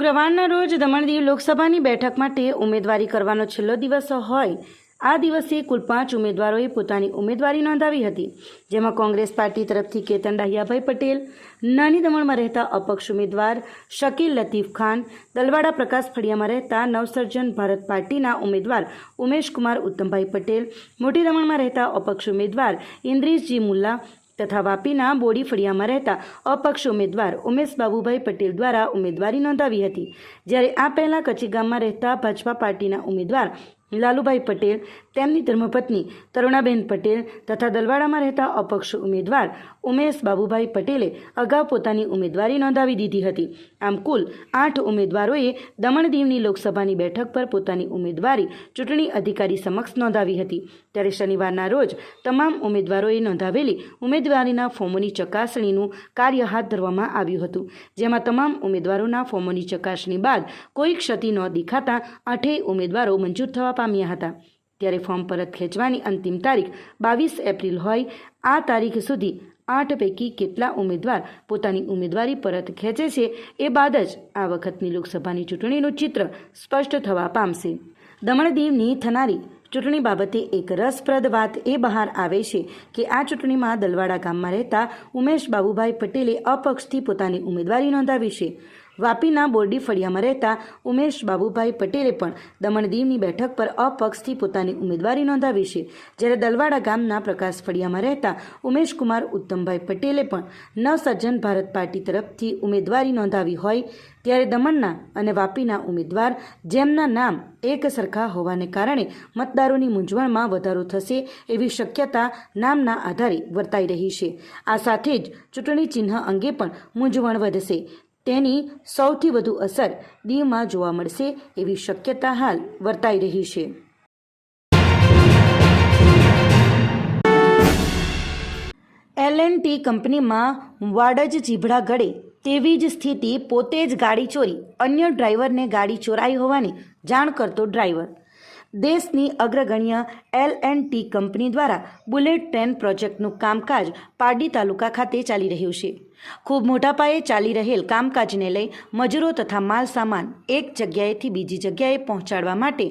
શુક્રવારના રોજ દમણ લોકસભાની બેઠક માટે ઉમેદવારી કરવાનો છેલ્લો દિવસ હોય, આ દિવસે કુલ પાંચ ઉમેદવારોએ પોતાની ઉમેદવારી નોંધાવી હતી, જેમાં કોંગ્રેસ પાર્ટી તરફથી કેતન ડાહિયાભાઈ પટેલ, નાની દમણમાં રહેતા અપક્ષ ઉમેદવાર શકીલ લતીફ ખાન, દલવાડા પ્રકાશ ફળિયામાં રહેતા નવસર્જન ભારત પાર્ટીના ઉમેદવાર ઉમેશકુમાર ઉત્તમભાઈ પટેલ, મોટી દમણમાં રહેતા અપક્ષ ઉમેદવાર ઇન્દ્રિશજી મુલ્લા તથા વાપીના બોડી ફળિયામાં રહેતા અપક્ષ ઉમેદવાર ઉમેશ બાબુભાઈ પટેલ દ્વારા ઉમેદવારી નોંધાવી હતી. જ્યારે આ પહેલાં કચીગામમાં રહેતા ભાજપા પાર્ટીના ઉમેદવાર લાલુભાઈ પટેલ, તેમની ધર્મપત્ની તરુણાબેન પટેલ તથા દલવાડામાં રહેતા અપક્ષ ઉમેદવાર ઉમેશ બાબુભાઈ પટેલે અગાઉ પોતાની ઉમેદવારી નોંધાવી દીધી હતી. આમ કુલ આઠ ઉમેદવારોએ દમણ દીવની લોકસભાની બેઠક પર પોતાની ઉમેદવારી ચૂંટણી અધિકારી સમક્ષ નોંધાવી હતી. ત્યારે શનિવારના રોજ તમામ ઉમેદવારોએ નોંધાવેલી ઉમેદવારીના ફોર્મોની ચકાસણીનું કાર્ય હાથ ધરવામાં આવ્યું હતું. જેમાં તમામ ઉમેદવારોના ફોર્મોની ચકાસણી બાદ કોઈ ક્ષતિ ન દેખાતા આઠેય ઉમેદવારો મંજૂર થવા પામ્યા હતા. ત્યારે ફોર્મ પરત ખેંચવાની અંતિમ તારીખ બાવીસ એપ્રિલ હોય, આ તારીખ સુધી આઠ પૈકી કેટલા ઉમેદવાર પોતાની ઉમેદવારી પરત ખેંચે છે એ બાદ જ આ વખતની લોકસભાની ચૂંટણીનું ચિત્ર સ્પષ્ટ થવા પામશે. દમણ દીવની થનારી ચૂંટણી બાબતે એક રસપ્રદ વાત એ બહાર આવે છે કે આ ચૂંટણીમાં દલવાડા ગામમાં રહેતા ઉમેશ બાબુભાઈ પટેલે અપક્ષથી પોતાની ઉમેદવારી નોંધાવી છે. વાપીના બોરડી ફળિયામાં રહેતા ઉમેશ બાબુભાઈ પટેલે પણ દમણ દીવની બેઠક પર અપક્ષથી પોતાની ઉમેદવારી નોંધાવી છે. જ્યારે દલવાડા ગામના પ્રકાશ ફળિયામાં રહેતા ઉમેશકુમાર ઉત્તમભાઈ પટેલે પણ નવસર્જન ભારત પાર્ટી તરફથી ઉમેદવારી નોંધાવી હોય ત્યારે દમણના અને વાપીના ઉમેદવાર જેમના નામ એક સરખા હોવાને કારણે મતદારોની મૂંઝવણમાં વધારો થશે એવી શક્યતા નામના આધારે વર્તાઈ રહી છે. આ સાથે જ ચૂંટણી ચિહ્ન અંગે પણ મૂંઝવણ વધશે. તેની સૌથી વધુ અસર દીવમાં જોવા મળશે એવી શક્યતા હાલ વર્તાઈ રહી છે. એલ ટી કંપનીમાં વાડજ જીભડા ગળે તેવી જ સ્થિતિ પોતે જ ગાડી ચોરી, અન્ય ડ્રાઈવરને ગાડી ચોરાઈ હોવાની જાણ કરતો ડ્રાઈવર. દેશની અગ્રગણ્ય એલ એન્ડ ટી કંપની દ્વારા બુલેટ ટ્રેન પ્રોજેક્ટનું કામકાજ પારડી તાલુકા ખાતે ચાલી રહ્યું છે. ખૂબ મોટા પાયે ચાલી રહેલ કામકાજને લઈ મજૂરો તથા માલ સામાન એક જગ્યાએથી બીજી જગ્યાએ પહોંચાડવા માટે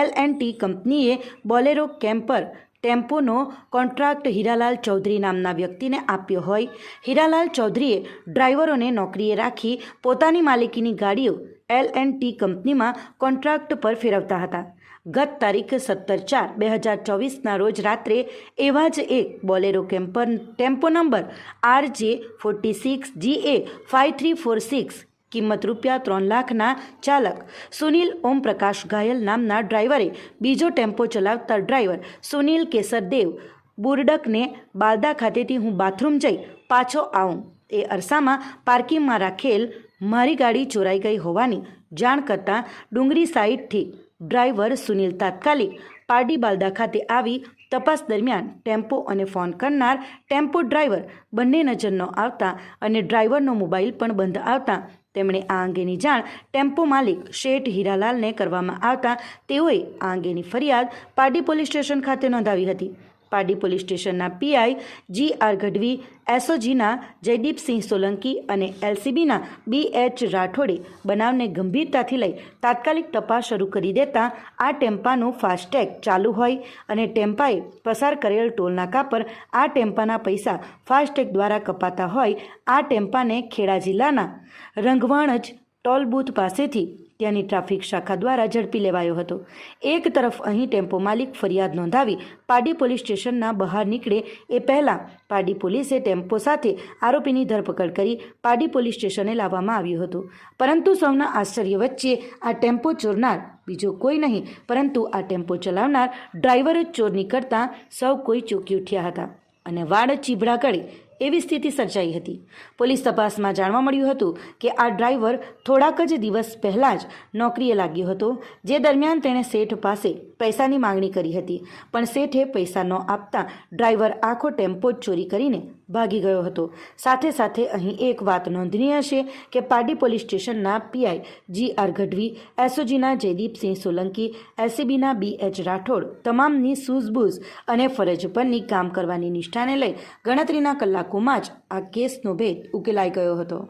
એલ એન્ડ ટી કંપનીએ બોલેરો કેમ્પર ટેમ્પોનો કોન્ટ્રાક્ટ હીરાલાલ ચૌધરી નામના વ્યક્તિને આપ્યો હોય. હીરાલાલ ચૌધરીએ ડ્રાઈવરોને નોકરીએ રાખી પોતાની માલિકીની ગાડીઓ એલ એન્ડ ટી કંપનીમાં કોન્ટ્રાક્ટ પર ફેરવતા હતા. ગત તારીખ સત્તર ચાર બે હજાર ચોવીસના રોજ રાત્રે એવા જ એક Bolero camper tempo number R J forty six G A five three four six કિંમત રૂપિયા ત્રણ લાખના ચાલક સુનિલ ઓમપ્રકાશ ઘાયલ નામના ડ્રાઈવરે બીજો ટેમ્પો ચલાવતા ડ્રાઈવર સુનિલ કેસરદેવ બુરડકને બાલદા ખાતેથી હું બાથરૂમ જઈ પાછો આવું. એ અરસામાં પાર્કિંગમાં રાખેલ મારી ગાડી ચોરાઈ ગઈ હોવાની જાણ કરતાં ડુંગરી સાઈડથી ડ્રાઈવર સુનિલ તાત્કાલિક પારડી બાલદા ખાતે આવી તપાસ દરમિયાન ટેમ્પો અને ફોન કરનાર ટેમ્પો ડ્રાઈવર બંને નજર ન આવતા અને ડ્રાઈવરનો મોબાઈલ પણ બંધ આવતા તેમણે આ અંગેની જાણ ટેમ્પો માલિક શેઠ હીરાલાલને કરવામાં આવતા તેઓએ આ અંગેની ફરિયાદ પારડી પોલીસ સ્ટેશન ખાતે નોંધાવી હતી. પારડી પોલીસ સ્ટેશનના પીઆઈ જી આર ગઢવી, એસઓજીના જયદીપસિંહ સોલંકી અને એલસીબીના બી એચ રાઠોડે બનાવને ગંભીરતાથી લઈ તાત્કાલિક તપાસ શરૂ કરી દેતા આ ટેમ્પાનું ફાસ્ટેગ ચાલુ હોય અને ટેમ્પાએ પસાર કરેલ ટોલનાકા પર આ ટેમ્પાના પૈસા ફાસ્ટેગ દ્વારા કપાતા હોય, આ ટેમ્પાને ખેડા જિલ્લાના રંગવાણજ ટોલ બૂથ પાસેથી ત્યાંની ટ્રાફિક શાખા દ્વારા ઝડપી લેવાયો હતો. એક તરફ અહીં ટેમ્પો માલિક ફરિયાદ નોંધાવી પાડી પોલીસ સ્ટેશનના બહાર નીકળે એ પહેલાં પાડી પોલીસે ટેમ્પો સાથે આરોપીની ધરપકડ કરી પાડી પોલીસ સ્ટેશને લાવવામાં આવ્યું હતું. પરંતુ સૌના આશ્ચર્ય વચ્ચે આ ટેમ્પો ચોરનાર બીજો કોઈ નહીં, પરંતુ આ ટેમ્પો ચલાવનાર ડ્રાઈવર જ ચોર નીકળતા સૌ કોઈ ચોંકી ઉઠ્યા હતા. અને વાડ ચીભડા ગળે એવી સ્થિતિ સર્જાઈ હતી. પોલીસ તપાસમાં જાણવા મળ્યું હતું કે આ ડ્રાઈવર થોડાક જ દિવસ પહેલાં જ નોકરીએ લાગ્યો હતો, જે દરમિયાન તેણે શેઠ પાસે પૈસાની માંગણી કરી હતી. પણ શેઠે પૈસા ન આપતા ડ્રાઈવર આખો ટેમ્પો જ ચોરી કરીને ભાગી ગયો હતો. સાથે સાથે અહીં એક વાત નોંધનીય છે કે પાડી પોલીસ સ્ટેશનના પીઆઈ જી આર ગઢવી, એસઓજીના જયદીપસિંહ સોલંકી એસીબીના બી એચ રાઠોડ તમામની સૂઝબૂઝ અને ફરજ પરની કામ કરવાની નિષ્ઠાને લઈ ગણતરીના કલાકોમાં જ આ કેસનો ભેદ ઉકેલાઈ ગયો હતો.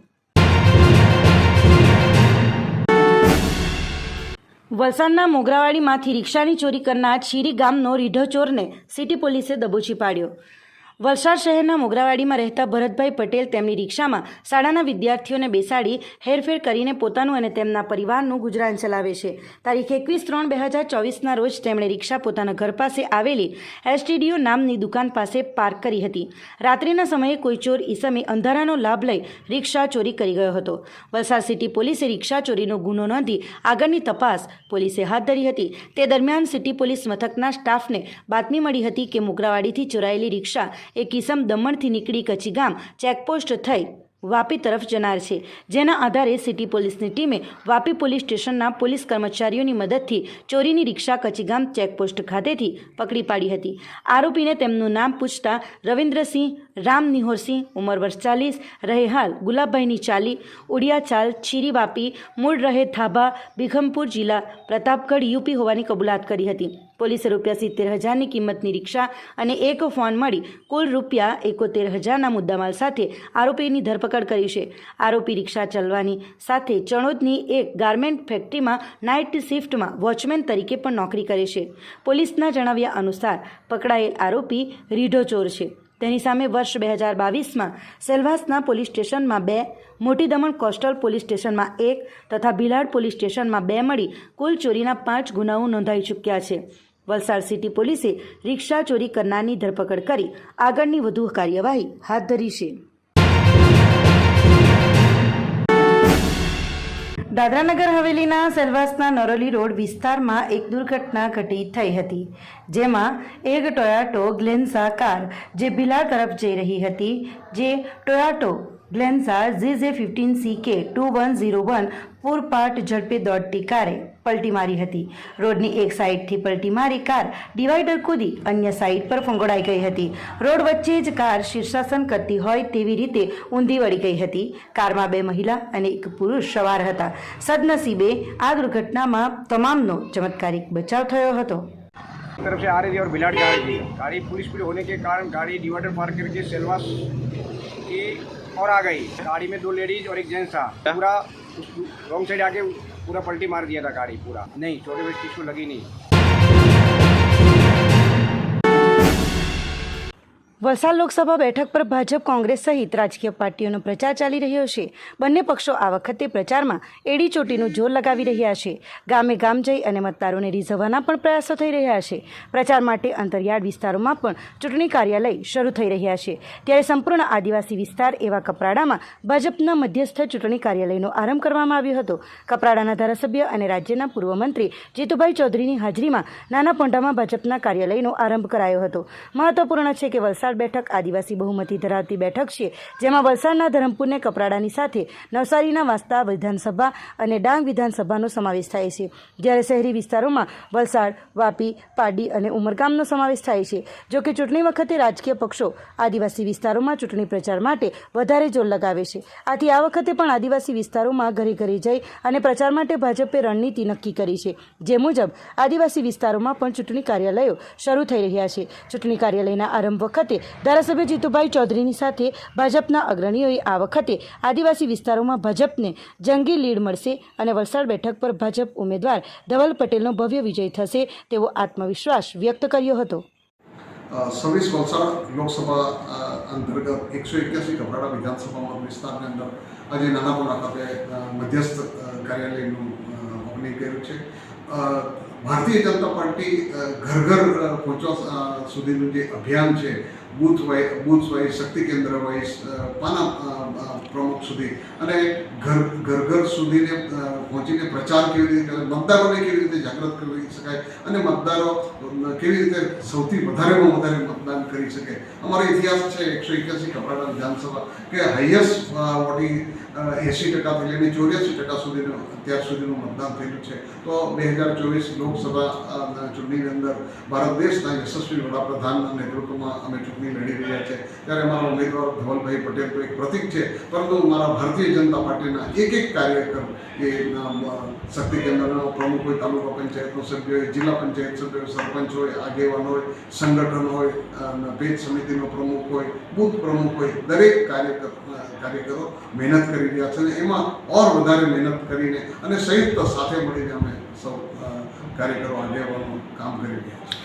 વલસાડના મોગરાવાડીમાંથી રિક્ષાની ચોરી કરનાર શીરી ગામનો રીઢો ચોરને સિટી પોલીસે દબોચી પાડ્યો. વલસાડ શહેરના મોગરાવાડીમાં રહેતા ભરતભાઈ પટેલ તેમની રિક્ષામાં શાળાના વિદ્યાર્થીઓને બેસાડી હેરફેર કરીને પોતાનું અને તેમના પરિવારનું ગુજરાન ચલાવે છે. તારીખ એકવીસ ત્રણ બે હજાર ચોવીસના રોજ તેમણે રિક્ષા પોતાના ઘર પાસે આવેલી એસટીડીઓ નામની દુકાન પાસે પાર્ક કરી હતી. રાત્રિના સમયે કોઈ ચોર ઈસમે અંધારાનો લાભ લઈ રિક્ષા ચોરી કરી ગયો હતો. વલસાડ સિટી પોલીસે રિક્ષા ચોરીનો ગુનો નોંધી આગળની તપાસ પોલીસે હાથ ધરી હતી. તે દરમિયાન સિટી પોલીસ મથકના સ્ટાફને બાતમી મળી હતી કે મોગરાવાડીથી ચોરાયેલી રિક્ષા એ કિસમ દમણથી નીકળી કચ્છી ગામ ચેકપોસ્ટ થઈ વાપી તરફ જનાર છે. જેના આધારે સિટી પોલીસની ટીમે વાપી પોલીસ સ્ટેશનના પોલીસ કર્મચારીઓની મદદથી ચોરીની રિક્ષા કચીગામ ચેકપોસ્ટ ખાતેથી પકડી પાડી હતી. આરોપીને તેમનું નામ પૂછતા રવિન્દ્રસિંહ, રામ નિહોરસિંહ, ઉંમર વર્ષ ચાલીસ, રહે હાલ ગુલાબભાઈની ચાલી, ઉડિયા ચાલ, છીરી વાપી, મૂળ રહે થાભા બિઘમપુર જિલ્લા, પ્રતાપગઢ, યુપી હોવાની કબૂલાત કરી હતી. પોલીસે રૂપિયા સિત્તેર હજારની કિંમતની રિક્ષા અને એક ફોન મળી કુલ રૂપિયા એકોતેર હજારના મુદ્દામાલ સાથે આરોપીની ધરપકડ કરી છે. આરોપી રિક્ષા ચલવાની સાથે ચણોદની એક ગાર્મેન્ટ ફેક્ટરીમાં નાઇટ શિફ્ટમાં વોચમેન તરીકે પણ નોકરી કરે છે. પોલીસના જણાવ્યા અનુસાર પકડાયેલ આરોપી રીઢો ચોર છે. તેની સામે વર્ષ બે હજાર બાવીસમાં સેલવાસના પોલીસ સ્ટેશનમાં બે, મોટી દમણ કોસ્ટલ પોલીસ સ્ટેશનમાં એક તથા ભીલાડ પોલીસ સ્ટેશનમાં બે મળી કુલ ચોરીના પાંચ ગુનાઓ નોંધાઈ ચૂક્યા છે. વલસાડ સિટી પોલીસે રિક્ષા ચોરી કરનારની ધરપકડ કરી આગળની વધુ કાર્યવાહી હાથ ધરી છે. દાદરાનગર હવેલીના સેલવાસના નરોલી રોડ વિસ્તારમાં એક દુર્ઘટના ઘટી થઈ હતી, જેમાં એક ટોયાટો ગ્લેન્સા કાર જે ભીલા તરફ જઈ રહી હતી, જે Toyota Glanza G J fifteen C K two one zero one પૂરપાટ ઝડપે દોડતી કારે પલટી મારી હતી રોડની એક સાઈડથી પલટી મારી કાર ડિવાઈડર કૂદી અન્ય સાઈડ પર ફંગોળાઈ ગઈ હતી રોડ વચ્ચે જ કાર શીર્ષાસન કરતી હોય તેવી રીતે ઊંધી વળી ગઈ હતી કારમાં બે મહિલા અને એક પુરુષ સવાર હતા સદનસીબે આ દુર્ઘટનામાં તમામનો ચમત્કારિક બચાવ થયો હતો तरफ से आ रही थी और बिलाट जा रही थी गाड़ी पुलिस पुलिस होने के कारण गाड़ी डिवाइडर पार करके सेलवास की और आ गई गाड़ी में दो लेडीज और एक जेंट्स था पूरा रॉन्ग साइड आके पूरा पलटी मार दिया था गाड़ी पूरा नहीं छोटे बच्चे किसी को लगी नहीं વલસાડ લોકસભા બેઠક પર ભાજપ, કોંગ્રેસ સહિત રાજકીય પાર્ટીઓનો પ્રચાર ચાલી રહ્યો છે. બંને પક્ષો આ વખતે પ્રચારમાં એડી ચોટીનું જોર લગાવી રહ્યા છે. ગામે ગામ જઈ અને મતદારોને રીઝવવાના પણ પ્રયાસો થઈ રહ્યા છે. પ્રચાર માટે અંતરિયાળ વિસ્તારોમાં પણ ચૂંટણી કાર્યાલય શરૂ થઈ રહ્યા છે. ત્યારે સંપૂર્ણ આદિવાસી વિસ્તાર એવા કપરાડામાં ભાજપના મધ્યસ્થ ચૂંટણી કાર્યાલયનો આરંભ કરવામાં આવ્યો હતો. કપરાડાના ધારાસભ્ય અને રાજ્યના પૂર્વ મંત્રી જીતુભાઈ ચૌધરીની હાજરીમાં નાના પોંઢામાં ભાજપના કાર્યાલયનો આરંભ કરાયો હતો. મહત્વપૂર્ણ છે કે વલસાડ બેઠક આદિવાસી બહુમતી ધરાવતી બેઠક છે, જેમાં વલસાડના ધરમપુરને કપરાડાની સાથે નવસારીના વાસ્તા વિધાનસભા અને ડાંગ વિધાનસભાનો સમાવેશ થાય છે. જ્યારે શહેરી વિસ્તારોમાં વલસાડ, વાપી પાડી અને ઉમરગામનો સમાવેશ થાય છે. જો કે ચૂંટણી વખતે રાજકીય પક્ષો આદિવાસી વિસ્તારોમાં ચૂંટણી પ્રચાર માટે વધારે જોર લગાવે છે. આથી આ વખતે પણ આદિવાસી વિસ્તારોમાં ઘરે ઘરે જઈ અને પ્રચાર માટે ભાજપે રણનીતિ નક્કી કરી છે. જે મુજબ આદિવાસી વિસ્તારોમાં પણ ચૂંટણી કાર્યાલયો શરૂ થઈ રહ્યા છે. ચૂંટણી કાર્યાલયના આરંભ વખતે ધારાસભ્ય જીતુભાઈ ચૌધરીની સાથે ભાજપના અગ્રણીઓએ આ વખતે આદિવાસી વિસ્તારોમાં ભાજપને જંગી લીડ મળશે અને વલસાડ બેઠક પર ભાજપ ઉમેદવાર ધવલ પટેલનો ભવ્ય વિજય થશે તેવો આત્મવિશ્વાસ વ્યક્ત કર્યો હતો. સર્વિસ વલસાડ લોકસભા અંતર્ગત એકસો એક્યાસી કપરાડા વિધાનસભા વિસ્તારની અંદર આજે નાના પોલા ખાતે મધ્યસ્થ કાર્યાલયનું ઓપનિંગ કર્યું છે. ભારતીય જનતા પાર્ટી ઘર ઘર પહોંચવા સુધીનું જે અભિયાન છે બૂથ હોય બૂથ હોય શક્તિ કેન્દ્ર હોય પાના પ્રમુખ સુધી. અને ઘર ઘર ઘર સુધીને પહોંચીને પ્રચાર કેવી રીતે કરે, મતદારોને કેવી રીતે જાગૃત કરી શકાય, અને મતદારો કેવી રીતે સૌથી વધારેમાં વધારે મતદાન કરી શકે. અમારો ઇતિહાસ છે એકસો એક્યાસી કપરાડા વિધાનસભા, કે હાઈએસ્ટ વોટિંગ એંસી ટકાથી લઈને ચોર્યાસી ટકા સુધીનું, અત્યાર સુધીનું મતદાન થયેલું છે. તો બે હજાર ચોવીસ લોકસભા ચૂંટણીની અંદર ભારત દેશના યશસ્વી વડાપ્રધાનના નેતૃત્વમાં અમે ચૂંટણી લડી રહ્યા છે. ત્યારે અમારા ઉમેદવાર ધવલભાઈ પટેલ તો એક પ્રતિક છે. પરંતુ મારા ભારતીય જનતા પાર્ટીના એક એક કાર્યકર એ શક્તિ કેન્દ્રના પ્રમુખ હોય, તાલુકા પંચાયતનો સભ્ય હોય, જિલ્લા પંચાયત સભ્ય હોય, સરપંચ હોય, આગેવાન હોય, સંગઠન હોય પેજ સમિતિનો પ્રમુખ હોય, બુથ પ્રમુખ હોય, દરેક કાર્યકર કાર્યકરો મહેનત કરી રહ્યા છે અને એમાં ઓર વધારે મહેનત કરીને અને સંયુક્ત સાથે મળીને અમે સૌ કાર્યકરો, આગેવાનો કામ કરી રહ્યા છે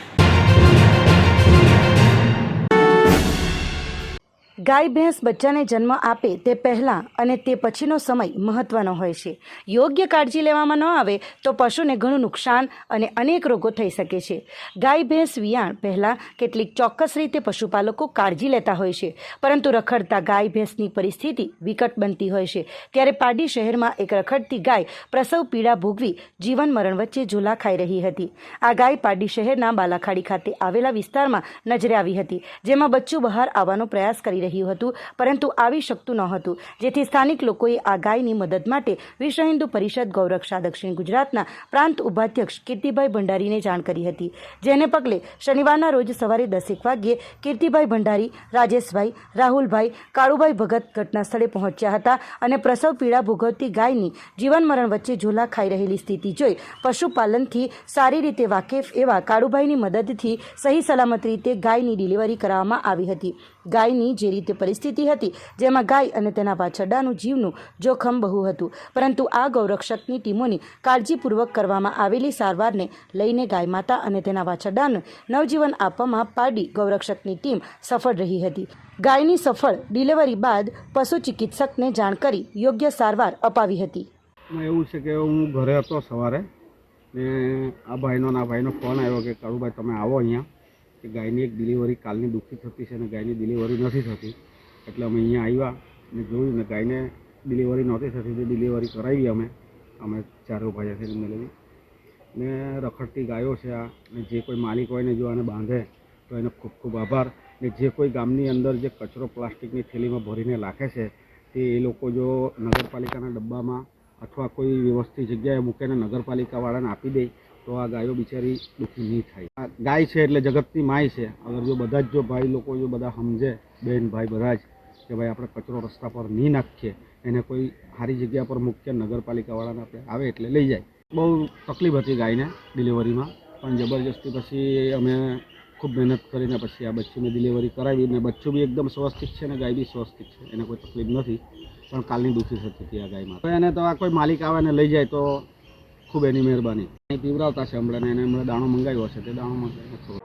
ગાય ભેંસ બચ્ચાને જન્મ આપે તે પહેલાં અને તે પછીનો સમય મહત્ત્વનો હોય છે. યોગ્ય કાળજી લેવામાં ન આવે તો પશુને ઘણું નુકસાન અને અનેક રોગો થઈ શકે છે. ગાય ભેંસ વિયાણ પહેલાં કેટલીક ચોક્કસ રીતે પશુપાલકો કાળજી લેતા હોય છે, પરંતુ રખડતા ગાય ભેંસની પરિસ્થિતિ વિકટ બનતી હોય છે. ત્યારે પાડી શહેરમાં એક રખડતી ગાય પ્રસવ પીડા ભોગવી જીવન મરણ વચ્ચે ઝૂલા ખાઈ રહી હતી. આ ગાય પાડી શહેરના બાલાખાડી ખાતે આવેલા વિસ્તારમાં નજરે આવી હતી, જેમાં બચ્ચું બહાર આવવાનો પ્રયાસ કરી રહ્યું હતું, પરંતુ આવી શકતું ન હતું જેથી સ્થાનિક લોકોએ આ ગાયની મદદ માટે વિશ્વ હિન્દુ પરિષદ ગૌરક્ષા દક્ષિણ ગુજરાતના પ્રાંત ઉપાધ્યક્ષ કીર્તિભાઈ ભંડારીને જાણ કરી હતી. જેને પગલે શનિવારના રોજ સવારે દસેક વાગ્યે કીર્તિભાઈ ભંડારી, રાજેશભાઈ, રાહુલભાઈ, કાળુભાઈ ભગત ઘટના સ્થળે પહોંચ્યા હતા અને પ્રસવ પીડા ભોગવતી ગાયની જીવન મરણ વચ્ચે ઝોલા ખાઈ રહેલી સ્થિતિ જોઈ પશુપાલનથી સારી રીતે વાકેફ એવા કાળુભાઈની મદદથી સહી સલામત રીતે ગાયની ડિલિવરી કરવામાં આવી હતી. ગાયની જે રીતે પરિસ્થિતિ હતી, જેમાં ગાય અને તેના વાછરડાનું જીવનું જોખમ બહુ હતું. પરંતુ આ ગૌરક્ષકની ટીમોની કાળજીપૂર્વક કરવામાં આવેલી સારવારને લઈને ગાય માતા અને તેના વાછરડાને નવજીવન આપવામાં પારડી ગૌરક્ષકની ટીમ સફળ રહી હતી. ગાયની સફળ ડિલિવરી બાદ પશુ ચિકિત્સકને જાણ કરી યોગ્ય સારવાર અપાવી હતી. એવું છે કે હું ઘરે હતો સવારે ને આ ભાઈનો આ ભાઈનો ફોન આવ્યો કે કાળુભાઈ તમે આવો અહીંયા. કે ગાયની એક ડિલિવરી કાલની દુઃખી થતી છે અને ગાયની ડિલિવરી નથી થતી. એટલે અમે અહીંયા આવ્યા ને જોયું ને ગાયને ડિલિવરી નહોતી થતી, તે ડિલિવરી કરાવી અમે. અમે ચારો ભાઈ છે મેળવી ને રખડતી ગાયો છે આ, ને જે કોઈ માલિક હોય ને જો આને બાંધે, તો એનો ખૂબ ખૂબ આભાર. ને જે કોઈ ગામની અંદર જે કચરો પ્લાસ્ટિકની થેલીમાં ભરીને રાખે છે, તે એ લોકો જો નગરપાલિકાના ડબ્બામાં અથવા કોઈ વ્યવસ્થિત જગ્યાએ મૂકીને નગરપાલિકાવાળાને આપી દે તો આ ગાયો બિચારી દુઃખી નહીં થાય. આ ગાય છે એટલે જગતની માય છે. અગર જો બધા જ જો ભાઈ લોકો જો બધા સમજે, બેન, ભાઈ બધા જ, કે ભાઈ આપણે કચરો રસ્તા પર નહીં નાખીએ, એને કોઈ સારી જગ્યા પર મૂકીએ, નગરપાલિકાવાળાને આપણે આવે એટલે લઈ જાય. બહુ તકલીફ હતી ગાયને ડિલિવરીમાં. પણ જબરજસ્તી પછી અમે ખૂબ મહેનત કરીને પછી આ બચ્ચીને ડિલિવરી કરાવી ને બચ્ચું બી એકદમ સ્વસ્થિત છે ને ગાય બી સ્વસ્થિત છે. એને કોઈ તકલીફ નથી. પણ કાલની દુઃખી થતી હતી આ ગાયમાં. તો એને તો આ કોઈ માલિક આવે ને લઈ જાય તો ખૂબ એની મહેરબાની. પીવરાવતા છે હમણાં એને હમણાં દાણો મંગાવ્યો છે તે દાણો મંગાવ્યો